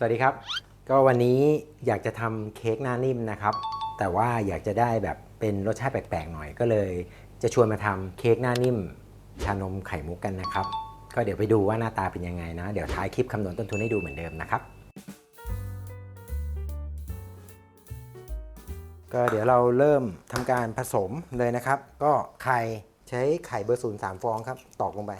สวัสดีครับ ก็วันนี้อยากจะทำเค้กหน้านิ่มนะครับ แต่ว่าอยากจะได้แบบเป็นรสชาติแปลกๆหน่อยก็เลย จะชวนมาทำเค้กหน้านิ่ม ชานมไข่มุกกันนะครับ ก็เดี๋ยวไปดูว่าหน้าตาเป็นยังไงนะ เดี๋ยวท้ายคลิปคำนวณต้นทุนให้ดูเหมือนเดิมนะครับ ก็เดี๋ยวเราเริ่มทำการผสมเลยนะครับ ก็ไข่ใช้ไข่เบอร์ศูนย์สามฟองครับตอกลงไป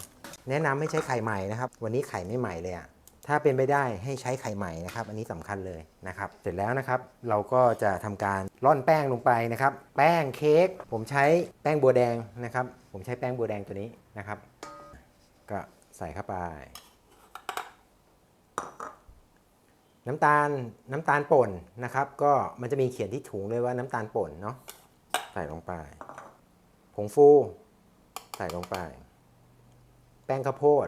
แนะนำให้ใช้ไข่ใหม่นะครับ วันนี้ไข่ไม่ใหม่เลยอะ ถ้าเป็นไปได้ให้ใช้ไข่ใหม่นะครับ อันนี้สำคัญเลยนะครับ เสร็จแล้วนะครับ เราก็จะทำการร่อนแป้งลงไปนะครับ แป้งเค้กผมใช้แป้งบัวแดงนะครับ ผมใช้แป้งบัวแดงตัวนี้นะครับ ก็ใส่เข้าไป น้ำตาลน้ำตาลป่นนะครับ ก็มันจะมีเขียนที่ถุงเลยว่าน้ำตาลป่นเนาะใส่ลงไป ผงฟู ใส่ลงไป แป้งข้าวโพด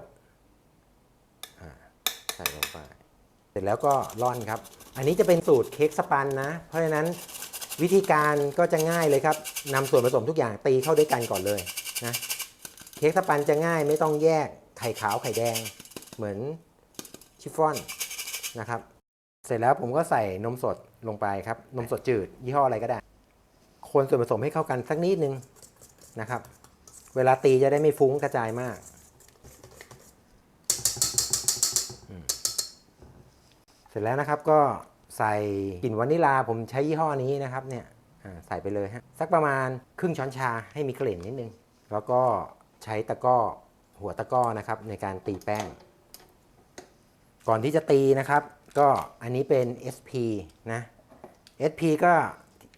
ส่ลงไป เสร็จแล้วก็ร่อนครับ อันนี้จะเป็นสูตรเค้กสปันนะ เพราะฉะนั้นวิธีการก็จะง่ายเลยครับนำส่วนผสมทุกอย่างตีเข้าด้วยกันก่อนเลยนะเค้กสปันจะง่ายไม่ต้องแยกไข่ขาวไข่แดง เหมือนชิฟฟ่อนนะครับ เสร็จแล้วผมก็ใส่นมสดลงไปครับ นมสดจืด ยี่ห้ออะไรก็ได้ คนส่วนผสมให้เข้ากันสักนิดนึงนะครับ เวลาตีจะได้ไม่ฟุ้งกระจายมากอืม เสร็จแล้วนะครับก็ใส่กลิ่นวานิลาผมใช้ยี่ห้อนี้นะครับเนี่ยใส่ไปเลยฮะสักประมาณครึ่งช้อนชาให้มีกลิ่นนิดนึง แล้วก็ใช้ตะก้อหัวตะก้อนะครับในการตีแป้ง ก่อนที่จะตีนะครับ ก็อันนี้เป็น SP นะ SP ก็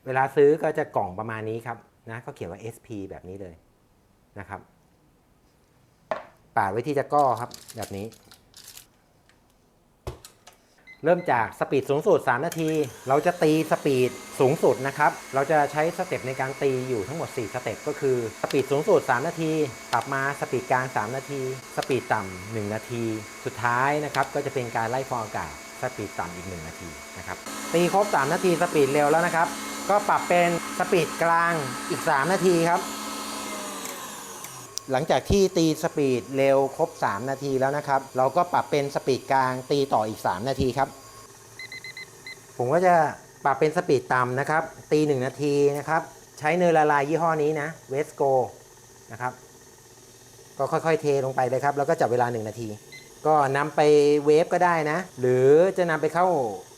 เวลาซื้อก็จะกล่องประมาณนี้ครับนะก็เขียนว่า SP แบบนี้เลยนะครับปาดไว้ที่ตะก้อครับแบบนี้ เริ่มจากสปีดสูงสุด 3 นาที เราจะตีสปีดสูงสุดนะครับ เราจะใช้สเต็ปในการตีอยู่ทั้งหมด 4 สเต็ปก็คือสปีดสูงสุด 3 นาที ปรับมาสปีดกลาง 3 นาที สปีดต่ำ1นาที สุดท้ายนะครับก็จะเป็นการไล่ฟองอากาศสปีดต่ำอีก 1 นาทีนะครับ ตีครบ 3 นาทีสปีดเร็วแล้วนะครับ ก็ปรับเป็นสปีดกลางอีก 3 นาทีครับ หลังจากที่ตีสปีดเร็วครบ 3 นาทีแล้วนะครับ เราก็ปรับเป็นสปีดกลางตีต่ออีก 3 นาทีครับ ผมก็จะปรับเป็นสปีดต่ำนะครับ ตี 1 นาทีนะครับ ใช้เนยละลายยี่ห้อนี้นะเวสโกนะครับ ก็ค่อยๆเทลงไปเลยครับ แล้วก็จับเวลา 1 นาที ก็นำไปเวฟก็ได้นะ หรือจะนำไปเข้า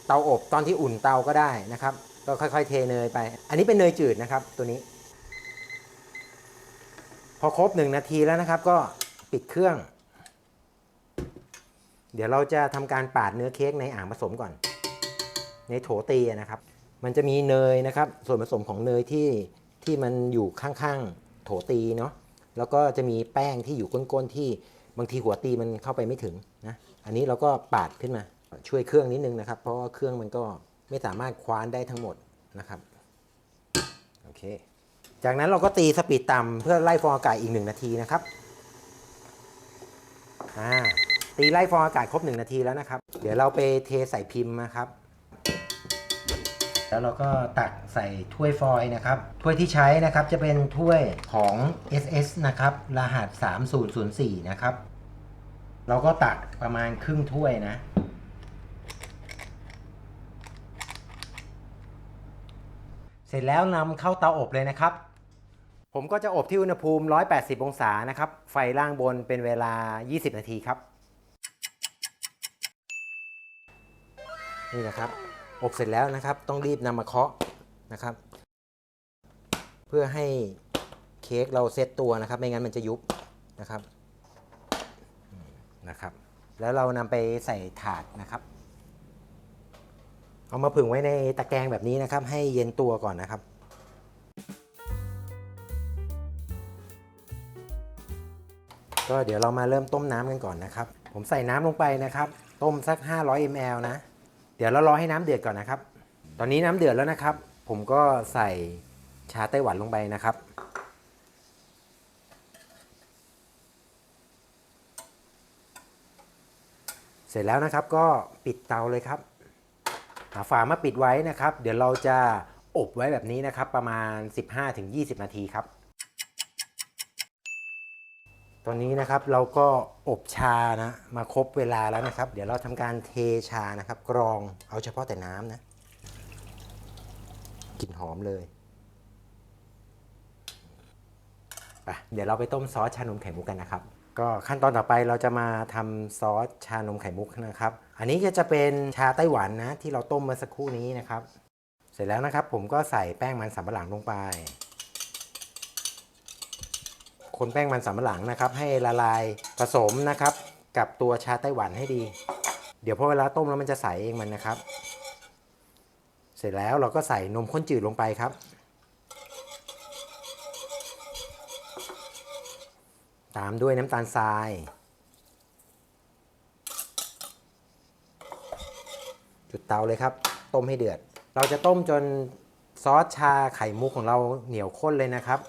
เตาอบตอนที่อุ่นเตาก็ได้นะครับ ก็ค่อยๆเทเนยไป อันนี้เป็นเนยจืดนะครับตัวนี้ อครบ 1 นาทีแล้วนะครับก็ปิดเครื่อง เดี๋ยวเราจะทำการปาดเนื้อเค้กในอ่างผสมก่อน ในโถตีนะครับ มันจะมีเนยนะครับ ส่วนผสมของเนยที่ที่มันอยู่ข้างๆโถตีเนาะแล้วก็จะมีแป้งที่อยู่ก้นๆที่บางทีหัวตีมันเข้าไปไม่ถึงนะอันนี้เราก็ปาดขึ้นมาช่วยเครื่องนิดนึงนะครับ เพราะว่าเครื่องมันก็ไม่สามารถคว้านได้ทั้งหมดนะครับโอเค จากนั้นเราก็ตีสปีดต่ำเพื่อไล่ฟองอากาศอีก 1 นาทีนะครับตีไล่ฟองอากาศครบ 1 นาทีแล้วนะครับ เดี๋ยวเราไปเทใส่พิมพ์นะครับ แล้วเราก็ตักใส่ถ้วยฟอยล์นะครับ ถ้วยที่ใช้นะครับจะเป็นถ้วยของ SS นะครับ รหัส 3004 นะครับ เราก็ตักประมาณครึ่งถ้วยนะเสร็จแล้วนำเข้าเตาอบเลยนะครับ ผมก็จะอบที่อุณหภูมิ 180 องศานะครับ ไฟล่างบนเป็นเวลา 20 นาทีครับ นี่นะครับ อบเสร็จแล้วนะครับ ต้องรีบนำมาเคาะนะครับ เพื่อให้เค้กเราเซตตัวนะครับ ไม่งั้นมันจะยุบนะครับ นะครับ แล้วเรานำไปใส่ถาดนะครับ เอามาผึ่งไว้ในตะแกรงแบบนี้นะครับ ให้เย็นตัวก่อนนะครับ ก็เดี๋ยวเรามาเริ่มต้มน้ำกันก่อนนะครับ ผมใส่น้ำลงไปนะครับ ต้มสัก 500 ml นะ เดี๋ยวเรารอให้น้ำเดือดก่อนนะครับ ตอนนี้น้ำเดือดแล้วนะครับ ผมก็ใส่ชาไต้หวันลงไปนะครับ เสร็จแล้วนะครับก็ปิดเตาเลยครับหาฝามาปิดไว้นะครับ เดี๋ยวเราจะอบไว้แบบนี้นะครับ ประมาณ 15-20 นาทีครับ ตอนนี้นะครับเราก็อบชานะมาครบเวลาแล้วนะครับ เดี๋ยวเราทำการเทชานะครับ กรองเอาเฉพาะแต่น้ำนะกลิ่นหอมเลยไปเดี๋ยวเราไปต้มซอสชานมไข่มุกกันนะครับ ก็ขั้นตอนต่อไปเราจะมาทำซอสชานมไข่มุกนะครับ อันนี้จะเป็นชาไต้หวันนะที่เราต้มเมื่อสักครู่นี้นะครับ เสร็จแล้วนะครับ ผมก็ใส่แป้งมันสำปะหลังลงไป คนแป้งมันสำปะหลังนะครับ ให้ละลายผสมนะครับ กับตัวชาไต้หวันให้ดี เดี๋ยวพอเวลาต้มแล้วมันจะใสเองมันนะครับ เสร็จแล้วเราก็ใส่นมข้นจืดลงไปครับ ตามด้วยน้ำตาลทราย จุดเตาเลยครับ ต้มให้เดือด เราจะต้มจนซอสชาไข่มุกของเราเหนียวข้นเลยนะครับ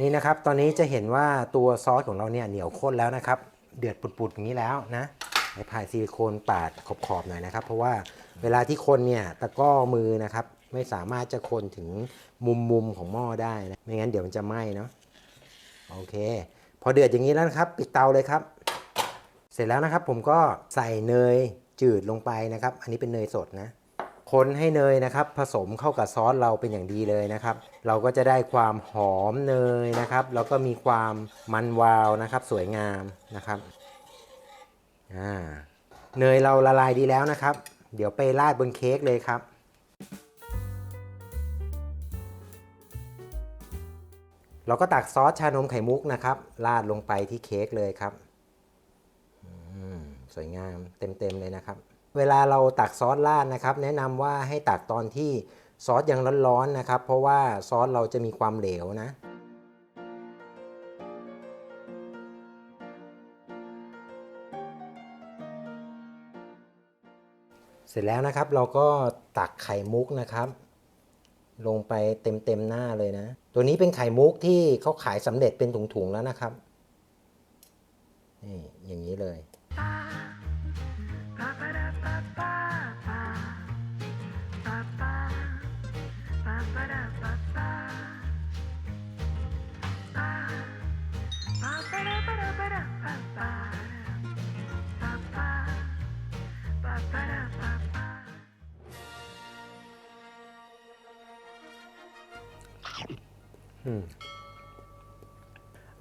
นี่นะครับตอนนี้จะเห็นว่าตัวซอสของเราเนี่ยเหนียวข้นแล้วนะครับ เดือดปุดๆอย่างนี้แล้วนะไอ้ผ่ายซิลิโคนปาดขอบๆหน่อยนะครับ เพราะว่าเวลาที่คนเนี่ยตะก้อมือนะครับ ไม่สามารถจะคนถึงมุมมุมๆของหม้อได้นะไม่งั้นเดี๋ยวมันจะไหม้เนาะโอเค พอเดือดอย่างนี้แล้วนะครับ ปิดเตาเลยครับ เสร็จแล้วนะครับผมก็ใส่เนยจืดลงไปนะครับ อันนี้เป็นเนยสดนะ คนให้เนยนะครับ ผสมเข้ากับซอสเราเป็นอย่างดีเลยนะครับ เราก็จะได้ความหอมเนยนะครับ แล้วก็มีความมันวาวนะครับ สวยงามนะครับอ่าเนยเราละลายดีแล้วนะครับ เดี๋ยวไปราดบนเค้กเลยครับ เราก็ตักซอสชานมไข่มุกนะครับราดลงไปที่เค้กเลยครับสวยงามเต็มๆเลยนะครับ เวลาเราตักซอสราดนะครับ แนะนำว่าให้ตักตอนที่ซอสยังร้อนๆนะครับ เพราะว่าซอสเราจะมีความเหลวนะเสร็จแล้วนะครับเราก็ตักไข่มุกนะครับ ลงไปเต็มๆหน้าเลยนะ ตัวนี้เป็นไข่มุกที่เขาขายสำเร็จเป็นถุงๆแล้วนะครับนี่อย่างนี้เลย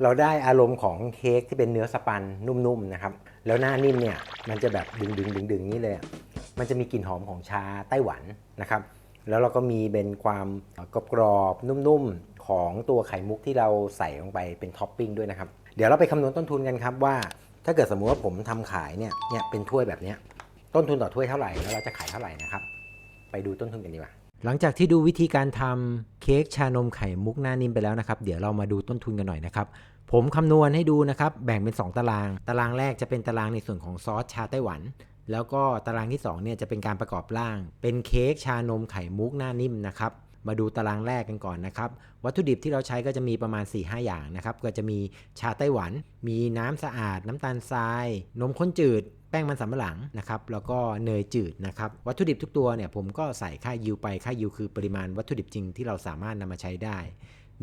เราได้อารมณ์ของเค้กที่เป็นเนื้อสปันนุ่มๆนะครับ แล้วหน้านิ่มเนี่ยมันจะแบบดึงดึงดึงดึงๆนี้เลย มันจะมีกลิ่นหอมของชาไต้หวันนะครับ แล้วเราก็มีเป็นความกรอบๆนุ่มๆของตัวไข่มุกที่เราใส่ลงไปเป็นท็อปปิ้งด้วยนะครับ เดี๋ยวเราไปคำนวณต้นทุนกันครับว่า ถ้าเกิดสมมติว่าผมทำขายเนี่ยเนี่ยเป็นถ้วยแบบนี้ต้นทุนต่อถ้วยเท่าไหร่แล้วเราจะขายเท่าไหร่นะครับ ไปดูต้นทุนกันดีกว่าหลังจากที่ดูวิธีการทำ เค้กชานมไข่มุกหน้านิ่มไปแล้วนะครับ เดี๋ยวเรามาดูต้นทุนกันหน่อยนะครับ ผมคำนวณให้ดูนะครับ แบ่งเป็น 2 ตาราง ตารางแรกจะเป็นตารางในส่วนของซอสชาไต้หวัน แล้วก็ตารางที่2เนี่ยจะเป็นการประกอบร่าง เป็นเค้กชานมไข่มุกหน้านิ่มนะครับ มาดูตารางแรกกันก่อนนะครับ วัตถุดิบที่เราใช้ก็จะมีประมาณ 4-5 อย่างนะครับ ก็จะมีชาไต้หวัน มีน้ำสะอาด น้ำตาลทราย นมข้นจืด ป้งมันสำปะหลังนะครับแล้วก็เนยจืดนะครับวัตถุดิบทุกตัวเนี่ยผมก็ใส่ค่ายิวไปค่ายิวคือปริมาณวัตถุดิบจริงที่เราสามารถนำมาใช้ได้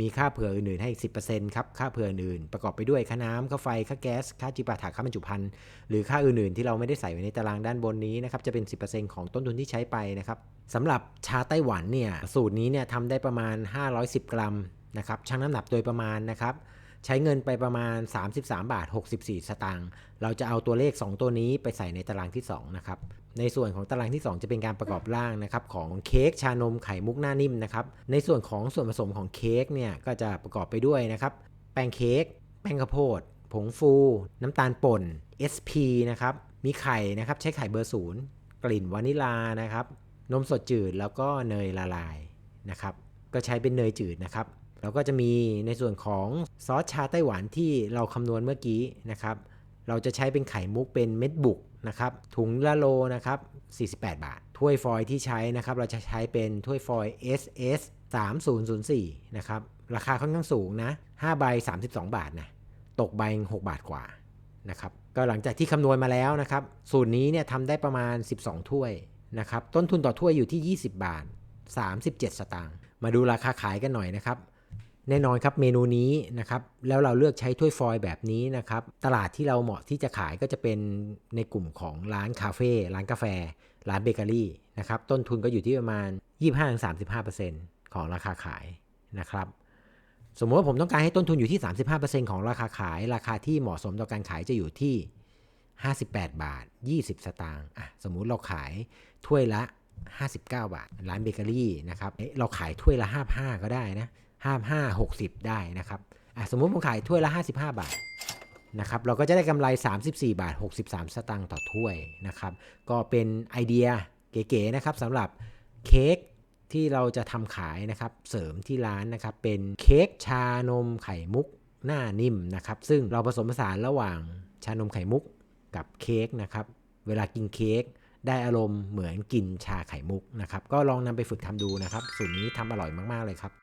มีค่าเผื่ออื่นๆให้ 10%ครับค่าเผื่ออื่นประกอบไปด้วยค่าน้ำค่าไฟค่าแก๊สค่าจิปาถะค่าบรรจุภัณฑ์หรือค่าอื่นๆ ที่เราไม่ได้ใส่ไว้ในตารางด้านบนนี้นะครับจะเป็น 10%ของต้นทุนที่ใช้ไปนะครับสำหรับชาไต้หวันเนี่ยสูตรนี้เนี่ยทำได้ประมาณ 510 กรัมนะครับชั่งน้ำหนักโดยประมาณนะครับ ใช้เงินไปประมาณ 33 บาท 64 สตางค์ เราจะเอาตัวเลข 2 ตัวนี้ไปใส่ในตารางที่ 2 นะครับ ในส่วนของตารางที่ 2 จะเป็นการประกอบร่างนะครับของเค้กชานมไข่มุกหน้านิ่มนะครับ ในส่วนของส่วนผสมของเค้กเนี่ยก็จะประกอบไปด้วยนะครับแป้งเค้ก แป้งข้าวโพด ผงฟู น้ำตาลป่น SP นะครับ มีไข่นะครับใช้ไข่เบอร์ศูนย์กลิ่นวานิลานะครับ นมสดจืดแล้วก็เนยละลายนะครับ ก็ใช้เป็นเนยจืดนะครับ แล้วก็จะมีในส่วนของซอสชาไต้หวันที่เราคำนวณเมื่อกี้นะครับ เราจะใช้เป็นไข่มุกเป็นเม็ดบุกนะครับถุงละโลนะครับ 48 บาท ถ้วยฟอยที่ใช้นะครับ เราจะใช้เป็นถ้วยฟอยล์ SS 3004นะครับ ราคาค่อนข้างสูงนะ 5 ใบ 32 บาทนะ ตกใบ 6 บาทกว่านะครับ ก็หลังจากที่คำนวณมาแล้วนะครับ สูตรนี้เนี่ยทำได้ประมาณ 12 ถ้วยนะครับ ต้นทุนต่อถ้วยอยู่ที่ 20 บาท 37 สตางค์ มาดูราคาขายกันหน่อยนะครับ แน่นอนครับเมนูนี้นะครับแล้วเราเลือกใช้ถ้วยฟอยล์แบบนี้นะครับตลาดที่เราเหมาะที่จะขายก็จะเป็นในกลุ่มของร้านคาเฟ่ร้านกาแฟ ร้านเบเกอรี่นะครับต้นทุนก็อยู่ที่ประมาณ 25-35%ของราคาขายนะครับสมมติว่าผมต้องการให้ต้นทุนอยู่ที่ 35%ของราคาขาย ราคาที่เหมาะสมต่อการขายจะอยู่ที่ 58 บาท 20 สตางค์อะสมมุติเราขายถ้วยละ 59 บาท ร้านเบเกอรี่นะครับเเราขายถ้วยละ 55 ก็ได้นะ 55 60ได้นะครับสมมุติผมขายถ้วยละ 55 บาทนะครับเราก็จะได้กำไร 34 บาท 63 สตางค์ต่อถ้วยนะครับก็เป็นไอเดียเก๋ๆนะครับสำหรับเค้กที่เราจะทำขายนะครับเสริมที่ร้านนะครับเป็นเค้กชานมไข่มุกหน้านิ่มนะครับซึ่งเราผสมผสานระหว่างชานมไข่มุกกับเค้กนะครับเวลากินเค้กได้อารมณ์เหมือนกินชาไข่มุกนะครับก็ลองนำไปฝึกทำดูนะครับสูตรนี้ทำอร่อยมากๆเลยครับ